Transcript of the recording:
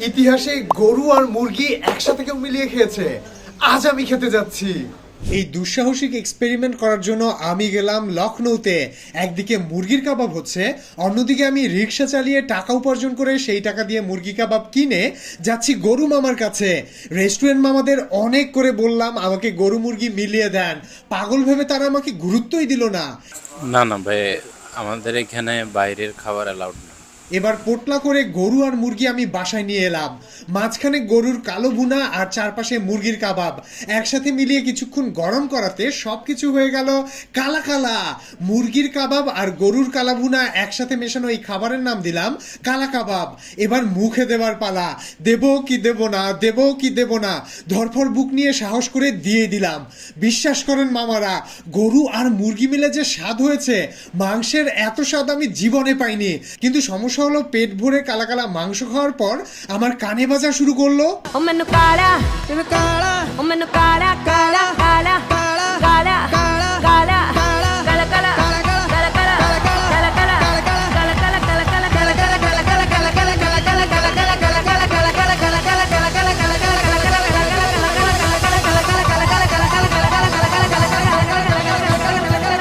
ইতিহাসে গরু আর মুরগি একসাথে কেউ মিলিয়ে খেয়েছে। আজ আমি খেতে যাচ্ছি। এই দুঃসাহসিক এক্সপেরিমেন্ট করার জন্য আমি গেলাম লখনৌতে। একদিকে মুরগির কাবাব হচ্ছে অন্যদিকে আমি রিক্সা চালিয়ে টাকা উপার্জন করে সেই টাকা দিয়ে মুরগি কাবাব কিনে যাচ্ছি গরু মামার কাছে। রেস্টুরেন্ট মামাদের অনেক করে বললাম আমাকে গরু মুরগি মিলিয়ে দেন। পাগল ভেবে তারা আমাকে গুরুত্বই দিল না। না না ভাই আমাদের এখানে বাইরের খাবার অ্যালাউড না। এবার পোটলা করে গরু আর মুরগি আমি বাসায় নিয়ে এলাম। মাঝখানে গরুর কালো ভুনা আর চারপাশে মুরগির কাবাব। একসাথে মিলিয়ে কিছুক্ষণ গরম করাতে সবকিছু হয়ে গেল কালা কালা। মুরগির কাবাব আর গরুর কালা ভুনা একসাথে মেশানো এই খাবারের নাম দিলাম কালা কাবাব। এবার মুখে দেবার পালা। দেব কি দেব না, দেব কি দেব না। ধরফর বুক নিয়ে সাহস করে দিয়ে দিলাম। বিশ্বাস করেন মামারা, গরু আর মুরগি মিলে যে স্বাদ হয়েছে, মাংসের এত স্বাদ আমি জীবনে পাইনি। কিন্তু সমস্যা সমস্যা হলো পেট ভরে কালা কালা মাংস খাওয়ার পর আমার কানে বাজা শুরু করল। কারা? কারা? কারা?